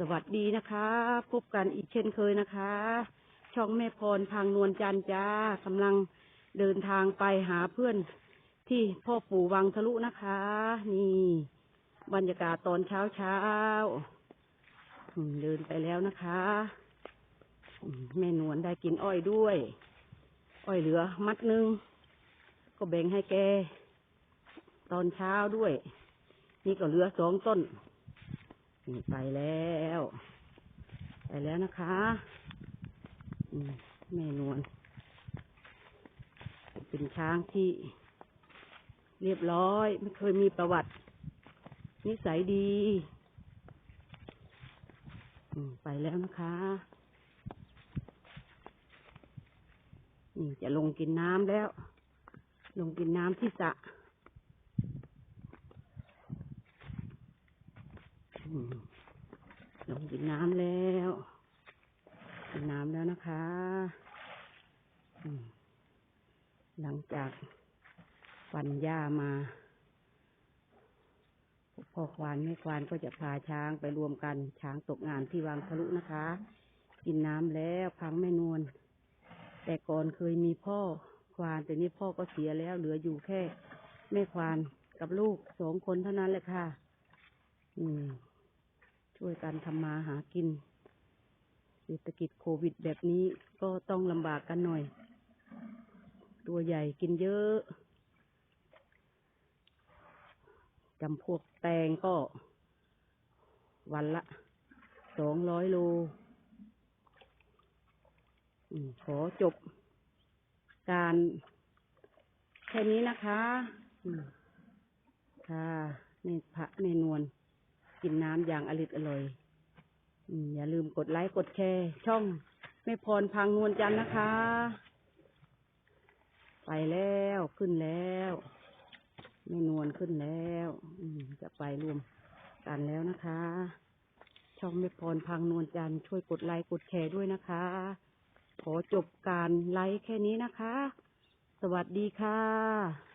สวัสดีนะคะ พบกันอีกเช่นเคยนะคะ ช่องแม่พรพังนวลจันจ้ากำลังเดินทางไปหาเพื่อนที่พ่อปู่วังทะลุนะคะ นี่ บรรยากาศตอนเช้าเช้าเดินไปแล้วนะคะ แม่นวลได้กินอ้อยด้วย อ้อยเหลือมัดนึง ก็แบ่งให้แก ตอนเช้าด้วย นี่ก็เหลือสองต้น ไปแล้ว ไปแล้วนะคะแม่นวลเป็นช้างที่เรียบร้อย ไม่เคยมีประวัติ นิสัยดีไปแล้วนะคะจะลงกินน้ำแล้ว ลงกินน้ำที่สระอืม ลงกินน้ำแล้ว กินน้ำแล้วนะคะหลังจากฟันหญ้ามาพ่อควานแม่ควานก็จะพาช้างไปรวมกัน ช้างตกงานที่วังทะลุนะคะ กินน้ำแล้วพังแม่นวลแต่ก่อนเคยมีพ่อควานแต่นี้พ่อก็เสียแล้ว เหลืออยู่แค่ แม่ควานกับลูกสองคนเท่านั้นแหละค่ะ อืม ช่วยกันทำมาหากิน เศรษฐกิจโควิดแบบนี้ก็ต้องลำบากกันหน่อย ตัวใหญ่กินเยอะจำพวกแตงก็ วันละสองร้อยโลขอจบการแค่นี้นะคะ ค่ะเนี่พระเมนวล กินน้ำอย่างอริดอร่อยอย่าลืมกดไลค์กดแชร์ ช่องแม่พรพังนวลจันนะคะ ไปแล้วขึ้นแล้วแม่นวลขึ้นแล้วจะไปรวมกันแล้วนะคะ ช่องแม่พรพังนวลจันช่วยกดไลค์กดแชร์ด้วยนะคะ ขอจบการไลฟ์แค่นี้นะคะ สวัสดีค่ะ